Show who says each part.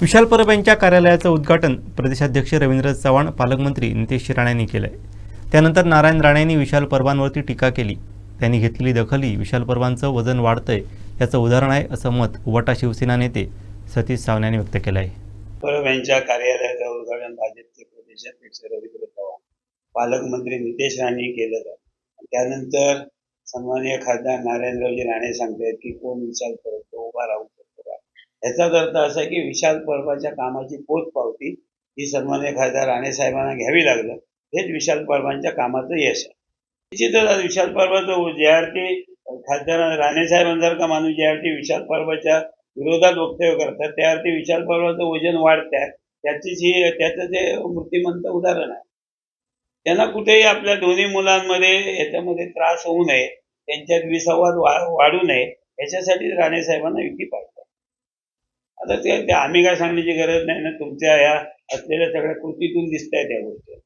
Speaker 1: विशाल परब यांच्या कार्यालयाचं उद्घाटन प्रदेशाध्यक्ष रवींद्र चव्हाण पालकमंत्री नितेश राणेंनी केलं आहे त्यानंतर नारायण राणे यांनी विशाल परबांवरती टीका केली. त्यांनी घेतलेली दखल ही विशाल परबांचं वजन वाढतंय याचं उदाहरण आहे असं मत उवटा शिवसेना नेते सतीश सावंत यांनी व्यक्त केलं आहे
Speaker 2: परब यांच्या कार्यालयाचं उद्घाटन भाजपचे प्रदेशाध्यक्ष रवींद्र चव्हाण पालकमंत्री नितेश राणे केलं. त्यानंतर सन्माननीय खासदार नारायणरावजी राणे सांगतायत की कोण विशाल परब तो उभा राहू याचाच अर्थ असा की विशाल परबाच्या कामाची पोचपावती ही सन्मान्य खासदार राणे साहेबांना घ्यावी लागलं. हेच विशाल परबांच्या कामाचं यश आहे. निश्चितच विशाल परबाचं जे आर टी खासदार राणे साहेबांसारखा माणूस जे आर टी विशाल परबाच्या विरोधात वक्तव्य करतात त्या अर्थी विशाल पर्वाचं वजन वाढत आहे त्याचीच ही त्याचं ते मूर्तिमंत उदाहरण आहे. त्यांना कुठेही आपल्या दोन्ही मुलांमध्ये याच्यामध्ये त्रास होऊ नये त्यांच्यात विसंवाद वा वाढू नये याच्यासाठी राणे साहेबांना विकी पाडतात आता ते आम्ही काय सांगण्याची गरज नाही ना तुमच्या या असलेल्या सगळ्या कृतीतून दिसत आहे त्या गोष्टी.